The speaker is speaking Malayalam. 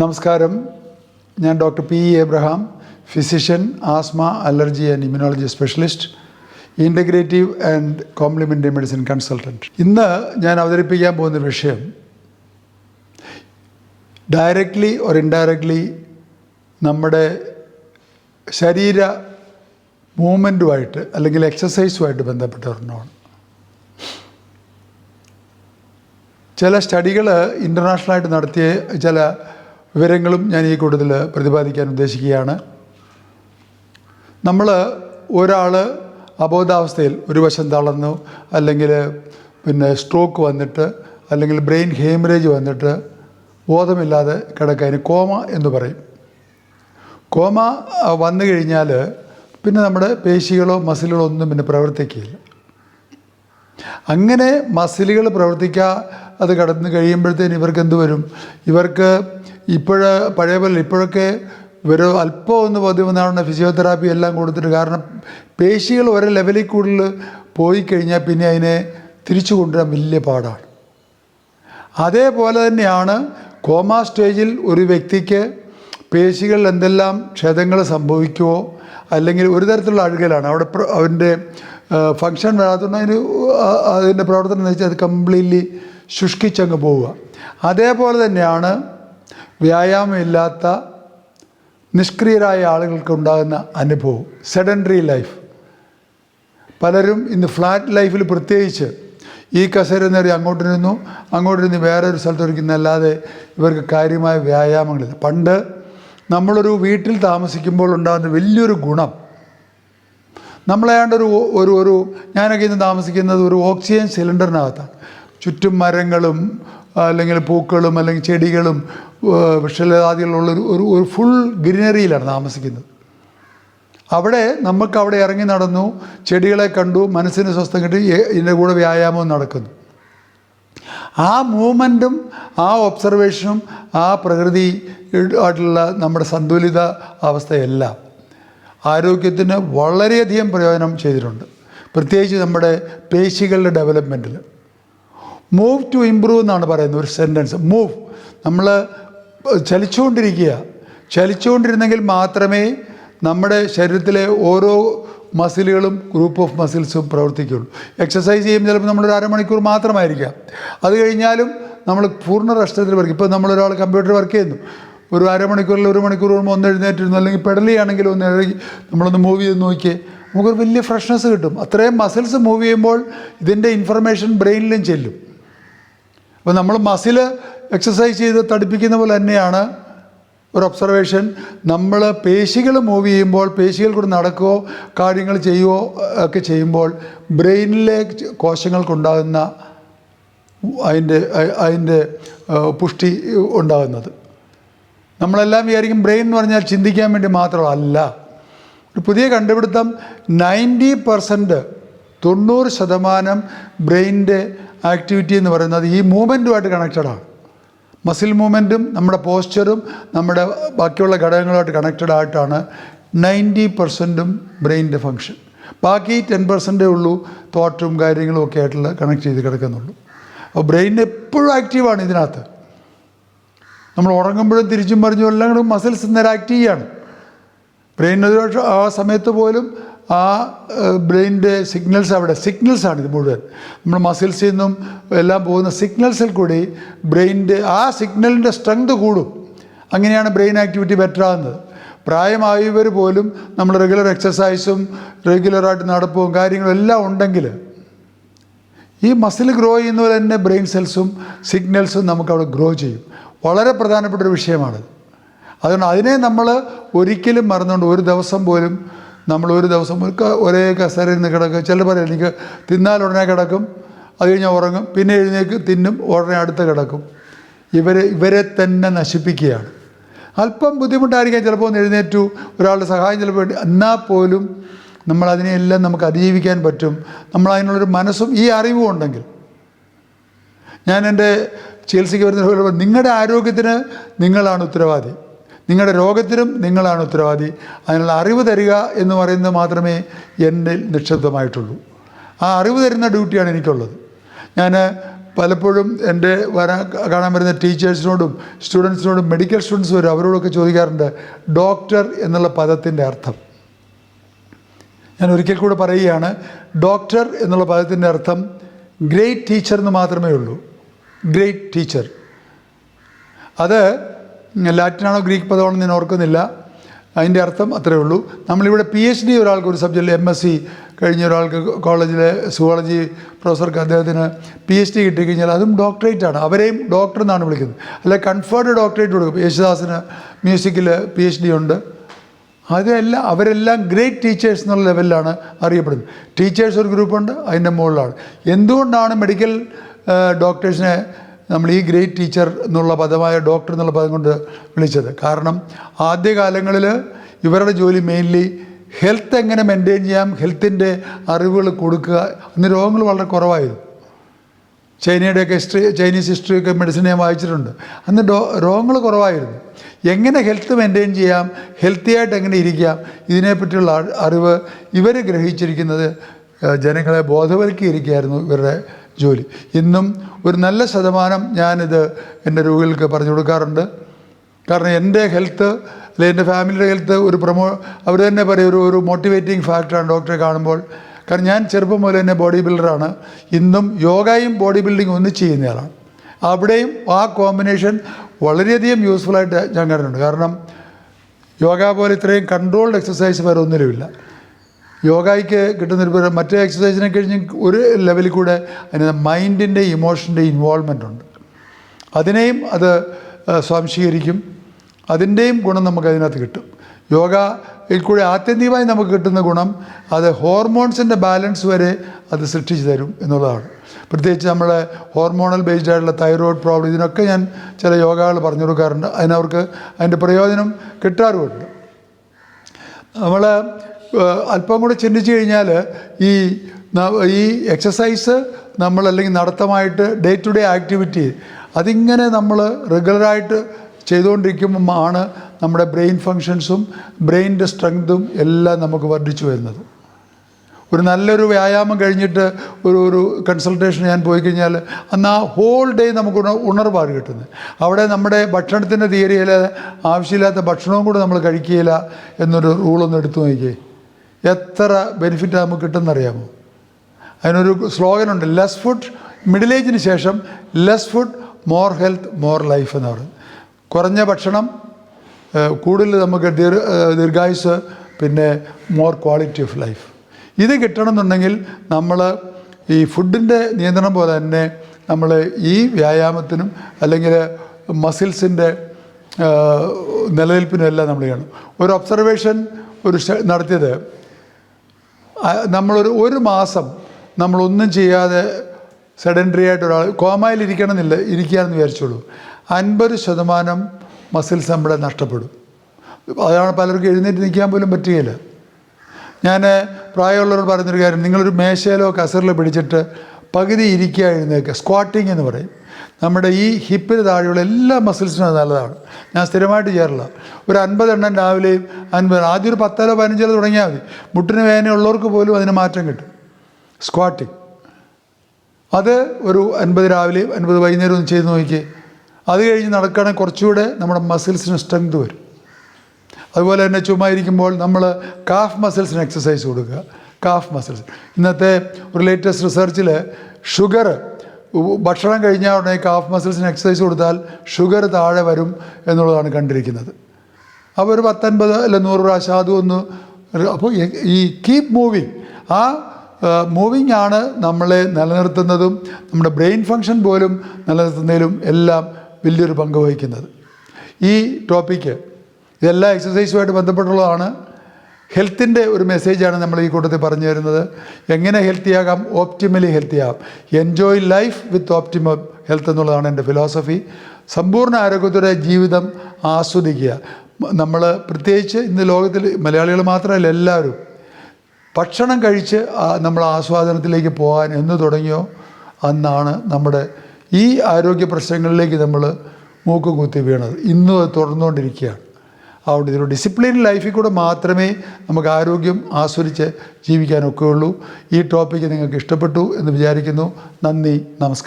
നമസ്കാരം. ഞാൻ doctor P E Abraham physician asthma allergy and immunology specialist integrative and complementary medicine consultant ഇന്ന് ഞാൻ അവതരിപ്പിക്കാൻ പോകുന്ന വിഷയം ഡയറക്റ്റ്ലി ഓർ ഇൻഡയറക്റ്റ്ലി നമ്മുടെ ശരീര മൂവ്മെന്റുമായിട്ട് അല്ലെങ്കിൽ എക്സസൈസുമായിട്ട് ബന്ധപ്പെട്ട ഒരെണ്ണമാണ്. ചില സ്റ്റഡികൾ ഇന്റർനാഷണലായിട്ട് നടത്തിയ ചില വിവരങ്ങളും ഞാൻ ഈ കൂട്ടത്തിൽ പ്രതിപാദിക്കാൻ ഉദ്ദേശിക്കുകയാണ്. നമ്മൾ ഒരാൾ അബോധാവസ്ഥയിൽ ഒരു വശം തളർന്നു അല്ലെങ്കിൽ പിന്നെ സ്ട്രോക്ക് വന്നിട്ട് അല്ലെങ്കിൽ ബ്രെയിൻ ഹേമറേജ് വന്നിട്ട് ബോധമില്ലാതെ കിടക്കുക. കോമ എന്ന് പറയും. കോമ വന്നു കഴിഞ്ഞാൽ പിന്നെ നമ്മുടെ പേശികളോ മസിലുകളോ ഒന്നും പിന്നെ പ്രവർത്തിക്കില്ല. അങ്ങനെ മസിലുകൾ അത് കടന്നു കഴിയുമ്പോഴത്തേന് ഇവർക്ക് എന്ത് വരും? ഇവർക്ക് ഇപ്പോഴ് പഴയ പോലെ ഇപ്പോഴൊക്കെ ഇവർ അല്പം ഒന്ന് പതിവന്നാണ് ഫിസിയോതെറാപ്പി എല്ലാം കൊടുത്തിട്ട്. കാരണം പേശികൾ ഒരേ ലെവലിൽ കൂടുതൽ പോയി കഴിഞ്ഞാൽ പിന്നെ അതിനെ തിരിച്ചു കൊണ്ടുവരാൻ വലിയ പാടാണ്. അതേപോലെ തന്നെയാണ് കോമ സ്റ്റേജിൽ ഒരു വ്യക്തിക്ക് പേശികളിൽ എന്തെല്ലാം ക്ഷതങ്ങൾ സംഭവിക്കുമോ അല്ലെങ്കിൽ ഒരു തരത്തിലുള്ള അഴുകലാണ്. അവിടെ അവന്റെ ഫങ്ഷൻ വരാത്തതുകൊണ്ട് അതിന് അതിന്റെ പ്രവർത്തനം എന്ന് വെച്ചാൽ അത് കംപ്ലീറ്റ്ലി ശുഷ്കിച്ചങ്ങ് പോവുക. അതേപോലെ തന്നെയാണ് വ്യായാമമില്ലാത്ത നിഷ്ക്രിയരായ ആളുകൾക്ക് ഉണ്ടാകുന്ന അനുഭവം സെഡൻഡറി ലൈഫ് പലരും ഇന്ന് ഫ്ലാറ്റ് ലൈഫിൽ പ്രത്യേകിച്ച് ഈ കസേര നേടി അങ്ങോട്ടിരുന്നു അങ്ങോട്ടിരുന്ന് വേറെ ഒരു സ്ഥലത്ത് ഇരിക്കുന്നല്ലാതെ ഇവർക്ക് കാര്യമായ വ്യായാമങ്ങളില്ല. പണ്ട് നമ്മളൊരു വീട്ടിൽ താമസിക്കുമ്പോൾ ഉണ്ടാകുന്ന വലിയൊരു ഗുണം നമ്മളേണ്ട ഒരു ഒരു ഒരു ഞാനൊക്കെ ഇന്ന് താമസിക്കുന്നത് ഒരു ഓക്സിജൻ സിലിണ്ടറിനകത്താണ്. ചുറ്റും മരങ്ങളും അല്ലെങ്കിൽ പൂക്കളും അല്ലെങ്കിൽ ചെടികളും വിഷലതാദികളുള്ള ഒരു ഒരു ഫുൾ ഗ്രീനറിയിലാണ് താമസിക്കുന്നത്. അവിടെ നമുക്ക് അവിടെ ഇറങ്ങി നടന്നു ചെടികളെ കണ്ടു മനസ്സിന് സ്വസ്ഥം കിട്ടി ഇതിന്റെ കൂടെ വ്യായാമവും നടക്കുന്നു. ആ മൂവ്മെന്റും ആ ഒബ്സർവേഷനും ആ പ്രകൃതി ആയിട്ടുള്ള നമ്മുടെ സന്തുലിത അവസ്ഥയെല്ലാം ആരോഗ്യത്തിന് വളരെയധികം പ്രയോജനം ചെയ്തിട്ടുണ്ട്. പ്രത്യേകിച്ച് നമ്മുടെ പേശികളുടെ ഡെവലപ്മെന്റിൽ മൂവ് ടു ഇമ്പ്രൂവ് എന്നാണ് പറയുന്നത് ഒരു സെന്റൻസ് മൂവ് നമ്മൾ ചലിച്ചുകൊണ്ടിരിക്കുക. ചലിച്ചുകൊണ്ടിരുന്നെങ്കിൽ മാത്രമേ നമ്മുടെ ശരീരത്തിലെ ഓരോ മസിലുകളും ഗ്രൂപ്പ് ഓഫ് മസിൽസും പ്രവർത്തിക്കുകയുള്ളൂ. എക്സസൈസ് ചെയ്യുമ്പോൾ ചിലപ്പോൾ നമ്മളൊരു അരമണിക്കൂർ മാത്രമായിരിക്കാം. അത് കഴിഞ്ഞാലും നമ്മൾ പൂർണ റെസ്റ്റത്തിൽ വർക്ക് ഇപ്പോൾ നമ്മളൊരാൾ കമ്പ്യൂട്ടർ വർക്ക് ചെയ്യുന്നു. ഒരു അരമണിക്കൂറിൽ ഒരു മണിക്കൂർ കൂടുമ്പോൾ ഒന്ന് എഴുന്നേറ്റിരുന്നു. അല്ലെങ്കിൽ പെടലിയാണെങ്കിൽ ഒന്ന് എഴുതി നമ്മളൊന്ന് മൂവ് ചെയ്ത് നോക്കിയേ. നമുക്കൊരു വലിയ ഫ്രഷ്നെസ് കിട്ടും. അത്രയും മസിൽസ് മൂവ് ചെയ്യുമ്പോൾ ഇതിന്റെ ഇൻഫർമേഷൻ ബ്രെയിനിലും ചെല്ലും. അപ്പോൾ നമ്മൾ മസിൽ എക്സസൈസ് ചെയ്ത് തടിപ്പിക്കുന്ന പോലെ തന്നെയാണ് ഒരു ഒബ്സർവേഷൻ നമ്മൾ പേശികൾ മൂവ് ചെയ്യുമ്പോൾ പേശികൾ കൂടെ നടക്കുകയോ കാര്യങ്ങൾ ചെയ്യുകയോ ഒക്കെ ചെയ്യുമ്പോൾ ബ്രെയിനിലെ കോശങ്ങൾക്കുണ്ടാകുന്ന അതിന്റെ അതിന്റെ പുഷ്ടി ഉണ്ടാകുന്നത്. നമ്മളെല്ലാം വിചാരിക്കും ബ്രെയിൻ എന്ന് പറഞ്ഞാൽ ചിന്തിക്കാൻ വേണ്ടി മാത്രമല്ല ഒരു പുതിയ കണ്ടുപിടുത്തം നയന്റി പെർസെന്റ് തൊണ്ണൂറ് ശതമാനം ബ്രെയിനിന്റെ ആക്ടിവിറ്റി എന്ന് പറയുന്നത് ഈ മൂവ്മെന്റുമായിട്ട് കണക്റ്റഡാണ് മസിൽ മൂവ്മെന്റും നമ്മുടെ പോസ്ചറും നമ്മുടെ ബാക്കിയുള്ള ഘടകങ്ങളുമായിട്ട് കണക്റ്റഡ് ആയിട്ടാണ് നയന്റി പെർസെന്റും ബ്രെയിനിന്റെ ഫങ്ഷൻ ബാക്കി ടെൻ പെർസെന്റേ ഉള്ളൂ തോട്ടും കാര്യങ്ങളും ഒക്കെ ആയിട്ടുള്ള കണക്ട് ചെയ്ത് കിടക്കുന്നുള്ളൂ. അപ്പോൾ ബ്രെയിൻ എപ്പോഴും ആക്റ്റീവാണ് ഇതിനകത്ത്. നമ്മൾ ഉറങ്ങുമ്പോഴും തിരിച്ചും പറഞ്ഞു എല്ലാം കൂടെ മസിൽസ് നേരെ ആക്ട് ചെയ്യാണ്. ബ്രെയിൻ ഒരു ആ സമയത്ത് പോലും ആ ബ്രെയിനിന്റെ സിഗ്നൽസ് അവിടെ സിഗ്നൽസാണ് ഇത് മുഴുവൻ. നമ്മൾ മസിൽസിൽ നിന്നും എല്ലാം പോകുന്ന സിഗ്നൽസിൽ കൂടി ബ്രെയിനിന്റെ ആ സിഗ്നലിന്റെ സ്ട്രെങ്ത് കൂടും. അങ്ങനെയാണ് ബ്രെയിൻ ആക്ടിവിറ്റി ബെറ്റർ ആകുന്നത് പ്രായമായവർ പോലും നമ്മൾ റെഗുലർ എക്സസൈസും റെഗുലറായിട്ട് നടപ്പും കാര്യങ്ങളും എല്ലാം ഉണ്ടെങ്കിൽ ഈ മസിൽ ഗ്രോ ചെയ്യുന്ന പോലെ തന്നെ ബ്രെയിൻ സെൽസും സിഗ്നൽസും നമുക്ക് അവിടെ ഗ്രോ ചെയ്യും. വളരെ പ്രധാനപ്പെട്ട ഒരു വിഷയമാണ്. അതുകൊണ്ട് അതിനെ നമ്മൾ ഒരിക്കലും മറന്നുകൊണ്ട് ഒരു ദിവസം പോലും നമ്മൾ ഒരു ദിവസം ഒരു കസേരയിൽ നിന്ന് കിടക്കും. ചിലർ പറയും എനിക്ക് തിന്നാൽ ഉടനെ കിടക്കും അത് കഴിഞ്ഞാൽ ഉറങ്ങും പിന്നെ എഴുന്നേക്ക് തിന്നും ഉടനെ അടുത്ത് കിടക്കും. ഇവരെ ഇവരെ തന്നെ നശിപ്പിക്കുകയാണ്. അല്പം ബുദ്ധിമുട്ടായിരിക്കാം ചിലപ്പോൾ ഒന്ന് എഴുന്നേറ്റു ഒരാളുടെ സഹായം ചിലപ്പോൾ എന്നാൽ പോലും നമ്മളതിനെയെല്ലാം നമുക്ക് അതിജീവിക്കാൻ പറ്റും. നമ്മൾ അതിനുള്ളൊരു മനസ്സും ഈ അറിവും ഉണ്ടെങ്കിൽ ഞാൻ എന്റെ ചികിത്സയ്ക്ക് വരുന്ന നിങ്ങളുടെ ആരോഗ്യത്തിന് നിങ്ങളാണ് ഉത്തരവാദി. നിങ്ങളുടെ രോഗത്തിനും നിങ്ങളാണ് ഉത്തരവാദി. അതിനുള്ള അറിവ് തരിക എന്ന് പറയുന്നത് മാത്രമേ എന്നിൽ നിക്ഷിപ്തമായിട്ടുള്ളൂ ആ അറിവ് തരുന്ന ഡ്യൂട്ടിയാണ് എനിക്കുള്ളത്. ഞാൻ പലപ്പോഴും എന്റെ വരാൻ കാണാൻ വരുന്ന ടീച്ചേഴ്സിനോടും സ്റ്റുഡൻസിനോടും മെഡിക്കൽ സ്റ്റുഡൻസ് വരും അവരോടൊക്കെ ചോദിക്കാറുണ്ട് ഡോക്ടർ എന്നുള്ള പദത്തിന്റെ അർത്ഥം. ഞാൻ ഒരിക്കൽ കൂടെ പറയുകയാണ് ഡോക്ടർ എന്നുള്ള പദത്തിന്റെ അർത്ഥം ഗ്രേറ്റ് ടീച്ചർ എന്ന് മാത്രമേ ഉള്ളൂ. ഗ്രേറ്റ് ടീച്ചർ അത് ലാറ്റിനാണോ ഗ്രീക്ക് പദമാണോ ഞാൻ ഓർക്കുന്നില്ല. അതിന്റെ അർത്ഥം അത്രേ ഉള്ളൂ. നമ്മളിവിടെ പി എച്ച് ഡി ഒരാൾക്ക് ഒരു സബ്ജക്റ്റിൽ എം എസ് സി കഴിഞ്ഞ ഒരാൾക്ക് കോളേജിലെ സുവോളജി പ്രൊഫസർക്ക് അദ്ദേഹത്തിന് പി എച്ച് ഡി കിട്ടിക്കഴിഞ്ഞാൽ അതും ഡോക്ടറേറ്റ് ആണ്. അവരെയും ഡോക്ടർ എന്നാണ് വിളിക്കുന്നത്. അല്ലെ കൺഫേർഡ് ഡോക്ടറേറ്റ് കൊടുക്കും. യേശുദാസിന് മ്യൂസിക്കിൽ പി എച്ച് ഡി ഉണ്ട്. അതെല്ലാം അവരെല്ലാം ഗ്രേറ്റ് ടീച്ചേഴ്സ് എന്നുള്ള ലെവലിലാണ് അറിയപ്പെടുന്നത്. ടീച്ചേഴ്സ് ഒരു ഗ്രൂപ്പുണ്ട് അതിന്റെ മുകളിലാണ്. എന്തുകൊണ്ടാണ് മെഡിക്കൽ ഡോക്ടേഴ്സിനെ നമ്മൾ ഈ ഗ്രേറ്റ് ടീച്ചർ എന്നുള്ള പദമായ ഡോക്ടർ എന്നുള്ള പദം കൊണ്ട് വിളിച്ചത്. കാരണം ആദ്യകാലങ്ങളിൽ ഇവരുടെ ജോലി മെയിൻലി ഹെൽത്ത് എങ്ങനെ മെയിന്റെയിൻ ചെയ്യാം ഹെൽത്തിന്റെ അറിവുകൾ കൊടുക്കുക അന്ന് രോഗങ്ങൾ വളരെ കുറവായിരുന്നു. ചൈനയുടെയൊക്കെ ഹിസ്റ്ററി ചൈനീസ് ഹിസ്റ്ററിയൊക്കെ മെഡിസിൻ ഞാൻ വായിച്ചിട്ടുണ്ട്. അന്ന് ഡോ രോഗങ്ങൾ കുറവായിരുന്നു. എങ്ങനെ ഹെൽത്ത് മെയിന്റെയിൻ ചെയ്യാം ഹെൽത്തി ആയിട്ട് എങ്ങനെ ഇരിക്കാം ഇതിനെപ്പറ്റിയുള്ള അറിവ് ഇവർ ഗ്രഹിച്ചിരിക്കുന്നത് ജനങ്ങളെ ബോധവൽക്കരിക്കുകയായിരുന്നു ഇവരുടെ ജോലി. ഇന്നും ഒരു നല്ല ശതമാനം ഞാനിത് എന്റെ രോഗികൾക്ക് പറഞ്ഞു കൊടുക്കാറുണ്ട്. കാരണം എന്റെ ഹെൽത്ത് അല്ലെങ്കിൽ എന്റെ ഫാമിലിയുടെ ഹെൽത്ത് ഒരു പ്രമോ അവർ തന്നെ പറയും ഒരു ഒരു മോട്ടിവേറ്റിംഗ് ഫാക്ടറാണ് ഡോക്ടറെ കാണുമ്പോൾ. കാരണം ഞാൻ ചെറുപ്പം മുതൽ തന്നെ ബോഡി ബിൽഡറാണ് ഇന്നും യോഗയും ബോഡി ബിൽഡിങ്ങും ഒന്നിച്ച് ചെയ്യുന്നയാളാണ്. അവിടെയും ആ കോമ്പിനേഷൻ വളരെയധികം യൂസ്ഫുള്ളായിട്ട് ഞാൻ കണ്ടിട്ടുണ്ട്. കാരണം യോഗ പോലെ ഇത്രയും കൺട്രോൾഡ് എക്സസൈസ് വേറെ ഒന്നിലുമില്ല. യോഗയ്ക്ക് കിട്ടുന്നൊരു പേര് മറ്റേ എക്സസൈസിനെ കഴിഞ്ഞ് ഒരു ലെവലിൽ കൂടെ അതിന് മൈൻഡിന്റെ ഇമോഷന്റെ ഇൻവോൾവ്മെന്റ് ഉണ്ട്. അതിനെയും അത് സ്വാംശീകരിക്കും. അതിന്റെയും ഗുണം നമുക്ക് അതിനകത്ത് കിട്ടും. യോഗയിൽ കൂടി ആത്യന്തികമായി നമുക്ക് കിട്ടുന്ന ഗുണം അത് ഹോർമോൺസിന്റെ ബാലൻസ് വരെ അത് സൃഷ്ടിച്ചു തരും എന്നുള്ളതാണ്. പ്രത്യേകിച്ച് നമ്മളെ ഹോർമോണൽ ബേസ്ഡ് ആയിട്ടുള്ള തൈറോയ്ഡ് പ്രോബ്ലം ഇതിനൊക്കെ ഞാൻ ചില യോഗകൾ പറഞ്ഞു കൊടുക്കാറുണ്ട്. അതിനവർക്ക് അതിന്റെ പ്രയോജനം കിട്ടാറുമുണ്ട്. നമ്മൾ അല്പം കൂടെ ചിന്തിച്ചു കഴിഞ്ഞാൽ ഈ ഈ എക്സസൈസ് നമ്മൾ അല്ലെങ്കിൽ നടത്തമായിട്ട് ഡേ ടു ഡേ ആക്ടിവിറ്റി അതിങ്ങനെ നമ്മൾ റെഗുലറായിട്ട് ചെയ്തുകൊണ്ടിരിക്കുമ്പോൾ ആണ് നമ്മുടെ ബ്രെയിൻ ഫങ്ഷൻസും ബ്രെയിനിന്റെ സ്ട്രെങ്തും എല്ലാം നമുക്ക് വർദ്ധിച്ചു വരുന്നത്. ഒരു നല്ലൊരു വ്യായാമം കഴിഞ്ഞിട്ട് ഒരു ഒരു കൺസൾട്ടേഷൻ ഞാൻ പോയി കഴിഞ്ഞാൽ അന്ന് ആ ഹോൾ ഡേ നമുക്ക് ഉണ ഉണർവാണ് കിട്ടുന്നത്. അവിടെ നമ്മുടെ ഭക്ഷണത്തിന്റെ തിയറിയിൽ ആവശ്യമില്ലാത്ത ഭക്ഷണവും കൂടെ നമ്മൾ കഴിക്കുകയില്ല എന്നൊരു റൂളൊന്നും എടുത്തു നോക്കിയേ. എത്ര ബെനിഫിറ്റ് നമുക്ക് കിട്ടുമെന്നറിയാമോ? അതിനൊരു സ്ലോഗനുണ്ട് ലെസ് ഫുഡ് മിഡിൽ ഏജിന് ശേഷം less food more health more life എന്ന് പറയുന്നത്. കുറഞ്ഞ ഭക്ഷണം കൂടുതൽ നമുക്ക് ദീർ ദീർഘായുസ് പിന്നെ മോർ ക്വാളിറ്റി ഓഫ് ലൈഫ് ഇത് കിട്ടണമെന്നുണ്ടെങ്കിൽ നമ്മൾ ഈ ഫുഡിന്റെ നിയന്ത്രണം പോലെ തന്നെ നമ്മൾ ഈ വ്യായാമത്തിനും അല്ലെങ്കിൽ മസിൽസിന്റെ നിലനിൽപ്പിനും എല്ലാം നമ്മൾ ചെയ്യണം. ഒരു ഒബ്സർവേഷൻ ഒരു നടത്തിയത് നമ്മളൊരു ഒരു മാസം നമ്മളൊന്നും ചെയ്യാതെ സെഡൻഡറി ആയിട്ട് ഒരാൾ കോമയിൽ ഇരിക്കണമെന്നില്ല ഇരിക്കുകയാണെന്ന് വിചാരിച്ചോളൂ. അൻപത് ശതമാനം മസിൽസ് നമ്മുടെ നഷ്ടപ്പെടും. അതാണ് പലർക്കും എഴുന്നേറ്റ് നിൽക്കാൻ പോലും പറ്റുകയില്ല. ഞാൻ പ്രായമുള്ളവർ പറയുന്നൊരു കാര്യം നിങ്ങളൊരു മേശയിലോ കസറിലോ പിടിച്ചിട്ട് പകുതി ഇരിക്കുക എഴുന്നേൽക്കുക. സ്ക്വാട്ടിങ് എന്ന് പറയും. നമ്മുടെ ഈ ഹിപ്പിന് താഴെയുള്ള എല്ലാ മസിൽസിനും അത് നല്ലതാണ്. ഞാൻ സ്ഥിരമായിട്ട് ചെയ്യാറില്ല ഒരു അൻപത് എണ്ണം രാവിലെയും അൻപത് ആദ്യം ഒരു പത്തലോ പതിനഞ്ചാലോ തുടങ്ങിയാൽ മതി. മുട്ടിന് വേദനയുള്ളവർക്ക് പോലും അതിന് മാറ്റം കിട്ടും. സ്ക്വാട്ടിങ് അത് ഒരു അൻപത് രാവിലെയും അൻപത് വൈകുന്നേരം ഒന്ന് ചെയ്ത് നോക്കി അത് കഴിഞ്ഞ് നടക്കുകയാണെങ്കിൽ കുറച്ചുകൂടെ നമ്മുടെ മസിൽസിന് സ്ട്രെങ്ത് വരും. അതുപോലെ തന്നെ ചുമ്മാ ഇരിക്കുമ്പോൾ നമ്മൾ കാഫ് മസിൽസിന് എക്സസൈസ് കൊടുക്കുക. കാഫ് മസിൽസ് ഇന്നത്തെ ഒരു ലേറ്റസ്റ്റ് റിസർച്ചിൽ ഷുഗർ ഭക്ഷണം കഴിഞ്ഞാൽ ഉടനെ കാഫ് മസിൽസിന് എക്സസൈസ് കൊടുത്താൽ ഷുഗർ താഴെ വരും എന്നുള്ളതാണ് കണ്ടിരിക്കുന്നത്. അപ്പോൾ ഒരു പത്തൊൻപത് അല്ല നൂറ് പ്രാവശ്യം അതും ഒന്ന് അപ്പോൾ ഈ കീപ് മൂവിങ് ആ മൂവിങ് ആണ് നമ്മളെ നിലനിർത്തുന്നതും നമ്മുടെ ബ്രെയിൻ ഫങ്ഷൻ പോലും നിലനിർത്തുന്നതിലും എല്ലാം വലിയൊരു പങ്ക് വഹിക്കുന്നത്. ഈ ടോപ്പിക്ക് ഇതെല്ലാം എക്സസൈസുമായിട്ട് ബന്ധപ്പെട്ടുള്ളതാണ്. ഹെൽത്തിന്റെ ഒരു മെസ്സേജാണ് നമ്മൾ ഈ കൂട്ടത്തിൽ പറഞ്ഞു തരുന്നത് എങ്ങനെ ഹെൽത്തി ആകാം ഓപ്റ്റിമലി ഹെൽത്തി ആകാം enjoy life with optimum health എന്നുള്ളതാണ് എന്റെ ഫിലോസഫി സമ്പൂർണ ആരോഗ്യത്തോടെ ജീവിതം ആസ്വദിക്കുക. നമ്മൾ പ്രത്യേകിച്ച് ഇന്ന് ലോകത്തിൽ മലയാളികൾ മാത്രമല്ല എല്ലാവരും. ഭക്ഷണം കഴിച്ച് നമ്മൾ ആസ്വാദനത്തിലേക്ക് പോകാൻ എന്ന് തുടങ്ങിയോ? അന്നാണ് നമ്മുടെ ഈ ആരോഗ്യ പ്രശ്നങ്ങളിലേക്ക് നമ്മൾ മൂക്കും കുത്തി വീണത്. ഇന്നും അത് തുടർന്നുകൊണ്ടിരിക്കുകയാണ്. അതുകൊണ്ട് ഇതൊരു ഡിസിപ്ലിൻ ലൈഫിൽ കൂടെ മാത്രമേ നമുക്ക് ആരോഗ്യം ആസ്വദിച്ച് ജീവിക്കാനൊക്കെയുള്ളൂ. ഈ ടോപ്പിക്ക് നിങ്ങൾക്ക് ഇഷ്ടപ്പെട്ടു എന്ന് വിചാരിക്കുന്നു. നന്ദി നമസ്കാരം.